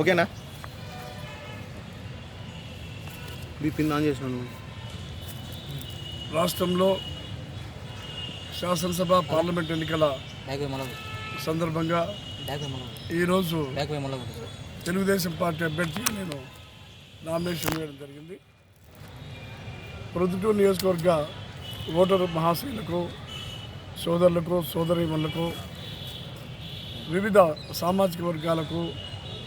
ఓకేనా? మీ pin on చేసినాను రాష్ట్రంలో శాసనసభ పార్లమెంట్ ఎన్నికల సందర్భంగా ఈరోజు తెలుగుదేశం పార్టీ అభ్యర్థిగా నేను నామినేషన్ వేయడం జరిగింది. ప్రొద్దుటూరు నియోజకవర్గ ఓటరు మహాశైలకు సోదరులకు సోదరీమణులకు వివిధ సామాజిక వర్గాలకు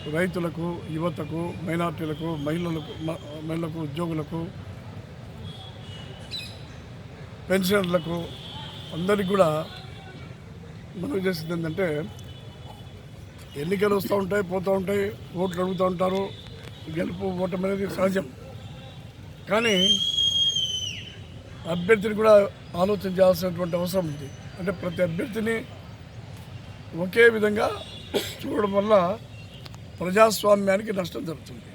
రైతులకు యువతకు మైనార్టీలకు మహిళలకు మహిళలకు ఉద్యోగులకు పెన్షనర్లకు అందరికీ కూడా మనం చేసింది ఏంటంటే ఎన్నికలు వస్తూ ఉంటాయి పోతూ ఉంటాయి ఓట్లు అడుగుతూ ఉంటారు గెలుపు ఓటమి అనేది సహజం. కానీ అభ్యర్థిని కూడా ఆలోచన చేయాల్సినటువంటి అవసరం ఉంది. అంటే ప్రతి అభ్యర్థిని ఒకే విధంగా చూడడం వల్ల ప్రజాస్వామ్యానికి నష్టం జరుగుతుంది.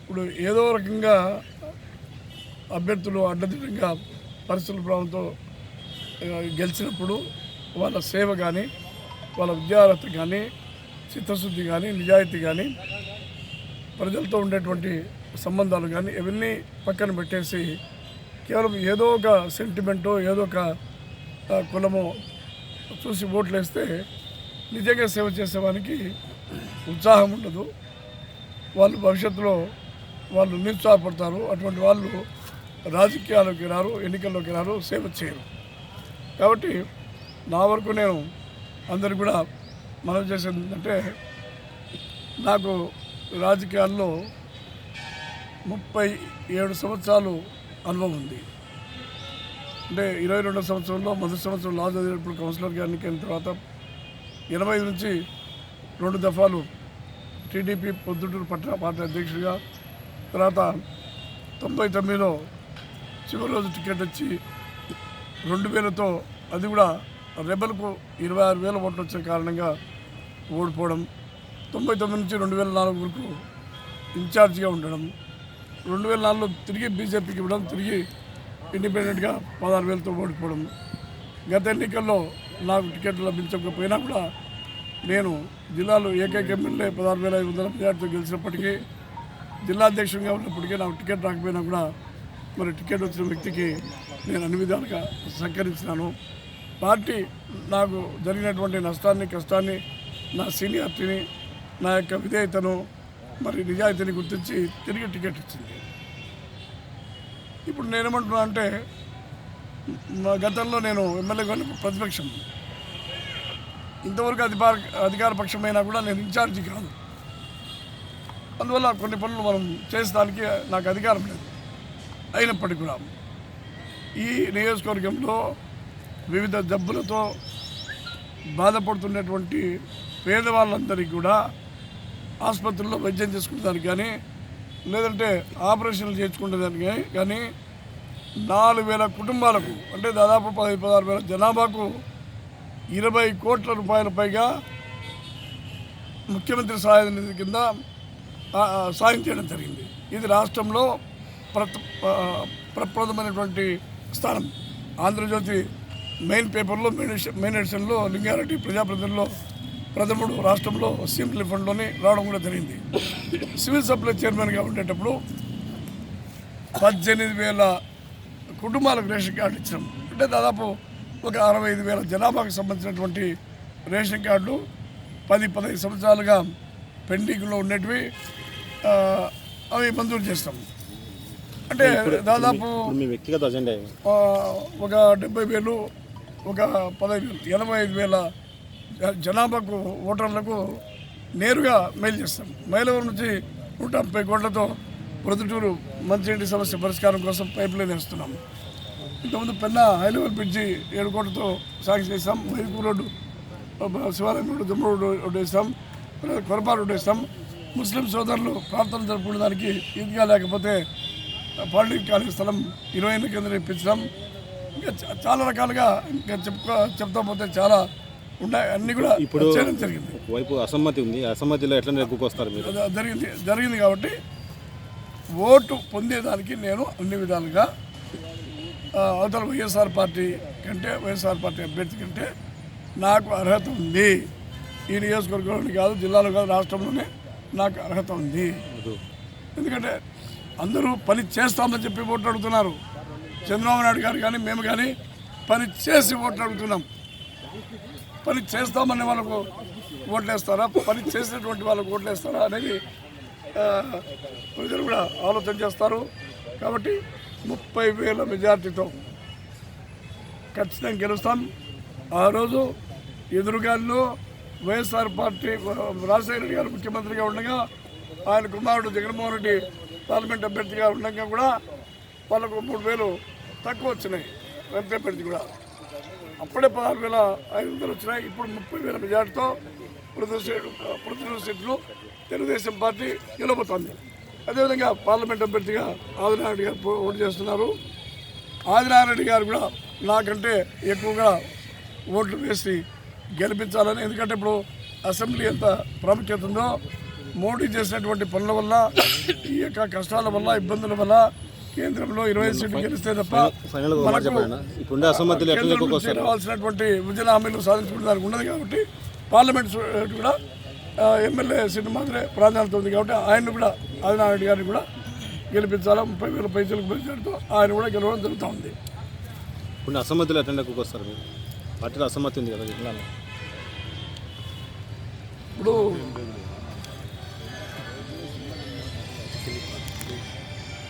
ఇప్పుడు ఏదో రకంగా అభ్యర్థులు అడ్డదిడ్డంగా పరిస్థితుల ప్రభావంతో గెలిచినప్పుడు వాళ్ళ సేవ కానీ వాళ్ళ విద్యార్హత కానీ చిత్తశుద్ధి కానీ నిజాయితీ కానీ ప్రజలతో ఉండేటువంటి సంబంధాలు కానీ ఇవన్నీ పక్కన పెట్టేసి కేవలం ఏదో ఒక సెంటిమెంటో ఏదో ఒక కులమో చూసి ఓట్లు వేస్తే నిజంగా సేవ చేసేవానికి ఉత్సాహం ఉండదు. వాళ్ళు భవిష్యత్తులో వాళ్ళు నిరుత్సాహపడతారు. అటువంటి వాళ్ళు రాజకీయాల్లోకి రారు ఎన్నికల్లోకి రారు సేవ చేయరు. కాబట్టి నా వరకు నేను అందరికి కూడా మనం చేసేది ఏంటంటే నాకు రాజకీయాల్లో ముప్పై ఏడు సంవత్సరాలు అనుభవం ఉంది. అంటే ఇరవై రెండో సంవత్సరంలో మొదటి సంవత్సరం లా చదివినప్పుడు కౌన్సిలర్గా ఎన్నికైన తర్వాత ఎనభై నుంచి రెండు దఫాలు టీడీపీ పొద్దుటూరు పట్టణ పార్టీ అధ్యక్షుడిగా తర్వాత తొంభై తొమ్మిదిలో చివరి రోజు టికెట్ వచ్చి రెండు వేలతో అది కూడా రెబల్కు ఇరవై ఆరు వేల ఓట్లు వచ్చే కారణంగా ఓడిపోవడం తొంభై తొమ్మిది నుంచి రెండు వేల నాలుగు వరకు ఇన్ఛార్జిగా ఉండడం రెండు వేల నాలుగులో తిరిగి బీజేపీకి ఇవ్వడం తిరిగి ఇండిపెండెంట్గా పదహారు వేలతో ఓడిపోవడం. గత ఎన్నికల్లో నాకు టికెట్ లభించకపోయినా కూడా నేను జిల్లాలో ఏకైక ఎమ్మెల్యే పదహారు వేల ఐదు వందల మెజార్టీతో గెలిచినప్పటికీ జిల్లా అధ్యక్షుడిగా ఉన్నప్పటికీ నాకు టికెట్ రాకపోయినా కూడా మరి టికెట్ వచ్చిన వ్యక్తికి నేను అన్ని విధాలుగా సహకరించినాను. పార్టీ నాకు జరిగినటువంటి నష్టాన్ని కష్టాన్ని నా సీనియారిటీని నా యొక్క విధేయతను మరి నిజాయితీని గుర్తించి తిరిగి టికెట్ ఇచ్చింది. ఇప్పుడు నేనేమంటున్నా అంటే గతంలో నేను ఎమ్మెల్యేగా ప్రతిపక్షం. ఇంతవరకు అధికార అధికార పక్షమైనా కూడా నేను ఇన్ఛార్జి కాదు. అందువల్ల కొన్ని పనులు మనం చేసడానికి నాకు అధికారం లేదు. అయినప్పటికీ కూడా ఈ నియోజకవర్గంలో వివిధ జబ్బులతో బాధపడుతున్నటువంటి పేదవాళ్ళందరికీ కూడా ఆసుపత్రుల్లో వైద్యం చేసుకునేదానికి కానీ లేదంటే ఆపరేషన్లు చేయించుకునేదానికి కానీ కానీ నాలుగు వేల కుటుంబాలకు అంటే దాదాపు పది పదహారు వేల జనాభాకు ఇరవై కోట్ల రూపాయల పైగా ముఖ్యమంత్రి సహాయ నిధి కింద సాయం చేయడం జరిగింది. ఇది రాష్ట్రంలో ప్రత ఆ, ప్రప్రదమైనటువంటి స్థానం. ఆంధ్రజ్యోతి మెయిన్ పేపర్లో మెయిన్ మెయిన్ ఎడిషన్లో లింగారెడ్డి ప్రజాప్రతినిధుల్లో ప్రథముడు రాష్ట్రంలో సీఎం ఫండ్లోని రావడం కూడా జరిగింది. సివిల్ సప్లై చైర్మన్గా ఉండేటప్పుడు పద్దెనిమిది వేల కుటుంబాలకు రేషన్ కార్డు ఇచ్చినాం అంటే దాదాపు ఒక అరవై ఐదు వేల జనాభాకు సంబంధించినటువంటి రేషన్ కార్డులు పది పదహైదు సంవత్సరాలుగా పెండింగ్లో ఉండేటివి అవి మంజూరు చేస్తాం. అంటే దాదాపు వ్యక్తిగత ఒక డెబ్బై వేలు ఒక పదహైదు వేలు ఎనభై ఐదు వేల జనాభాకు ఓటర్లకు నేరుగా మెయిల్ చేస్తాం. మైలవరం నుంచి నూట ముప్పై కోట్లతో ప్రొద్దుటూరు మంచినీటి సమస్య పరిష్కారం కోసం పైప్ లైన్ వేస్తున్నాం ఇంతకుముందు పెన్న హై లెవెల్ బ్రిడ్జి ఏడు కోట్లతో సాగు చేస్తాం మైకూరు రోడ్డు శివాలయం రోడ్డు దుమ్మ రోడ్డు రోడ్డు వేస్తాం. కొరపా రోడ్డు వేస్తాం. ముస్లిం సోదరులు ప్రార్థన జరుపుకునే దానికి ఈద్గా లేకపోతే పాలిటిక్ కాలేజ్ స్థలం ఇరవై ఏళ్ళ కింద ఇప్పించడం ఇంకా చాలా రకాలుగా ఇంకా చెప్పుకో చెప్తా పోతే చాలా ఉన్నాయి. అన్నీ కూడా ఇప్పుడు చేయడం జరిగింది. ఒకవైపు అసమ్మతి ఉంది. అసమ్మతిలో ఎట్లా నెగ్గుకొస్తారు మీరు? అది జరిగింది జరిగింది కాబట్టి ఓటు పొందేదానికి నేను అన్ని విధాలుగా అవతల వైఎస్ఆర్ పార్టీ కంటే వైఎస్ఆర్ పార్టీ అభ్యర్థి కంటే నాకు అర్హత ఉంది. ఈ నియోజకవర్గంలోని కాదు జిల్లాలో కాదు రాష్ట్రంలోనే నాకు అర్హత ఉంది. ఎందుకంటే అందరూ పని చేస్తామని చెప్పి ఓట్లు అడుగుతున్నారు. చంద్రబాబు నాయుడు గారు కానీ మేము కానీ పని చేసి ఓట్లు అడుగుతున్నాం. పని చేస్తామనే వాళ్ళకు ఓట్లేస్తారా? పని చేసినటువంటి వాళ్ళకు ఓట్లేస్తారా అనేది ప్రజలు కూడా ఆలోచన చేస్తారు. కాబట్టి ముప్పై వేల మెజార్టీతో ఖచ్చితంగా గెలుస్తాం. ఆ రోజు ఎదురుగాల్లో వైఎస్ఆర్ పార్టీ రాజశేఖర రెడ్డి గారు ముఖ్యమంత్రిగా ఉండగా ఆయన కుమారుడు జగన్మోహన్ రెడ్డి పార్లమెంట్ అభ్యర్థిగా ఉండగా కూడా వాళ్ళకు మూడు వేలు తక్కువ వచ్చినాయి. ఎంపీ అభ్యర్థి కూడా. అప్పుడే పదహారు వేల ఐదు వందలు వచ్చినాయి. ఇప్పుడు ముప్పై వేల మెజార్టీతో ప్రతినిధి సీట్లు ప్రతినిధి సీట్లు తెలుగుదేశం పార్టీ గెలవబోతోంది అదేవిధంగా పార్లమెంట్ అభ్యర్థిగా ఆదినారెడ్డి గారు పోటీ చేస్తున్నారు. ఆదినారెడ్డి గారు కూడా నాకంటే ఎక్కువగా ఓట్లు వేసి గెలిపించాలని ఎందుకంటే ఇప్పుడు అసెంబ్లీ ఎంత ప్రాముఖ్యత ఉందో మోడీ చేసినటువంటి పనుల వల్ల ఈ యొక్క కష్టాల వల్ల ఇబ్బందుల వల్ల కేంద్రంలో ఇరవై సీట్లు గెలిస్తే తప్ప మనకు రావాల్సినటువంటి విభజన హామీలు సాధించుకునే దానికి ఉన్నది కాబట్టి పార్లమెంట్ కూడా ఎమ్మెల్యే సీటు మాత్రమే ప్రాధాన్యత ఉంది కాబట్టి ఆయన కూడా ఆదినారెడ్డి గారిని కూడా గెలిపించాలా. ముప్పై వేల పైసలకు పెంచడంతో ఆయన కూడా గెలవడం జరుగుతూ ఉంది. ఇప్పుడు అసమ్మతిలో ఎక్కువ వస్తారు మీరు. పార్టీలో అసమ్మతి ఉంది కదా జిల్లాలో. ఇప్పుడు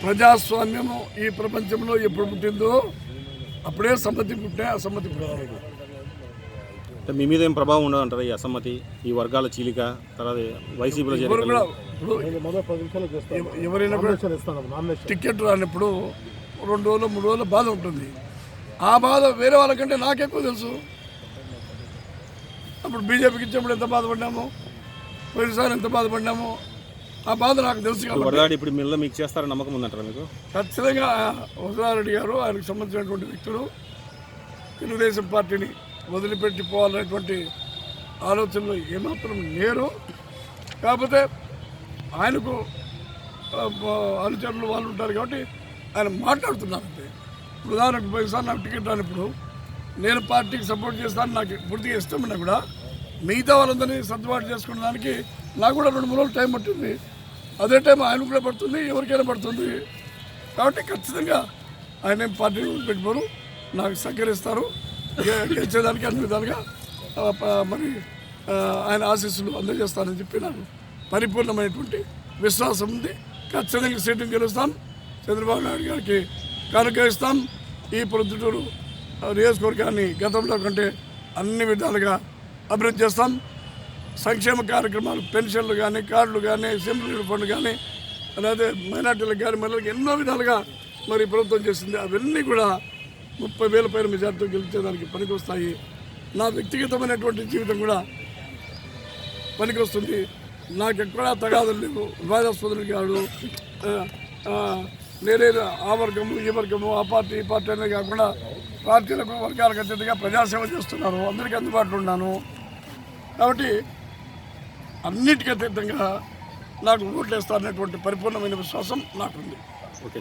ప్రజాస్వామ్యము ఈ ప్రపంచంలో ఎప్పుడు పుట్టిందో అప్పుడే సమ్మతి పుట్టే అసమ్మతి పుట్టారు అంటే మీ మీద ఏం ప్రభావం ఉండదు అంటారా ఈ అసమ్మతి ఈ వర్గాల చీలిక తర్వాత వైసీపీలో ఎవరైనా కూడా టికెట్ రానప్పుడు రెండు రోజులు మూడు రోజులు బాధ ఉంటుంది. ఆ బాధ వేరే వాళ్ళకంటే నాకెక్కువ తెలుసు. అప్పుడు బీజేపీకి ఇచ్చినప్పుడు ఎంత బాధపడ్డాము? పోయినసారి ఎంత బాధపడ్డాము? ఆ బాధ నాకు తెలుసు కాబట్టి ఇప్పుడు మిల్ల మీకు చేస్తారని నమ్మకం ఉందంటారా మీకు? ఖచ్చితంగా వసరారెడ్డి గారు ఆయనకు సంబంధించినటువంటి వ్యక్తులు తెలుగుదేశం పార్టీని వదిలిపెట్టి పోవాలనేటువంటి ఆలోచనలు ఏమాత్రం లేరు. కాకపోతే ఆయనకు అనుచరులు వాళ్ళు ఉంటారు కాబట్టి ఆయన మాట్లాడుతున్నారంటే ఇప్పుడు ఉదాహరణకు పోయినసారి నాకు టికెట్ రానప్పుడు నేను పార్టీకి సపోర్ట్ చేస్తాను నాకు పూర్తిగా ఇష్టం కూడా మిగతా వాళ్ళందరినీ సర్దుబాటు చేసుకునే దానికి నాకు కూడా రెండు మూడు రోజులు టైం పట్టింది. అదే టైం ఆయన కూడా పడుతుంది ఎవరికైనా పడుతుంది. కాబట్టి ఖచ్చితంగా ఆయన ఏం పార్టీని వదిలిపెట్టిపోరు నాకు సహకరిస్తారు. గెలిచేదానికి అన్ని విధాలుగా మరి ఆయన ఆశీస్సులు అందజేస్తానని చెప్పి నాకు పరిపూర్ణమైనటువంటి విశ్వాసం ఉంది. ఖచ్చితంగా సీటు గెలుస్తాం. చంద్రబాబు నాయుడు గారికి కనుకరిస్తాం. ఈ ప్రొద్దుటూరు నియోజకవర్గాన్ని గతంలో కంటే అన్ని విధాలుగా అభివృద్ధి చేస్తాం. సంక్షేమ కార్యక్రమాలు పెన్షన్లు కానీ కార్డులు కానీ సింపుల్ ఫండ్ కానీ అలాగే మైనార్టీలకు కానీ మహిళలకు ఎన్నో విధాలుగా మరి ప్రభుత్వం చేసింది. అవన్నీ కూడా ముప్పై వేల పైన మెజార్టీతో గెలిచేదానికి పనికొస్తాయి. నా వ్యక్తిగతమైనటువంటి జీవితం కూడా పనికొస్తుంది. నాకు ఎక్కడా తగాదులు లేవు. వివాదాస్పదులు కాదు ఆ, ఆ, నేనే ఆ వర్గము ఈ వర్గము ఆ పార్టీ ఈ పార్టీ అనే కాకుండా పార్టీలకు వర్గాలకు అత్యంతగా ప్రజాసేవ చేస్తున్నారు. అందరికీ అందుబాటులో ఉన్నాను. కాబట్టి అన్నిటికీ అతీతంగా నాకు ఓట్లేస్తారనేటువంటి పరిపూర్ణమైన విశ్వాసం నాకుంది. ఓకే.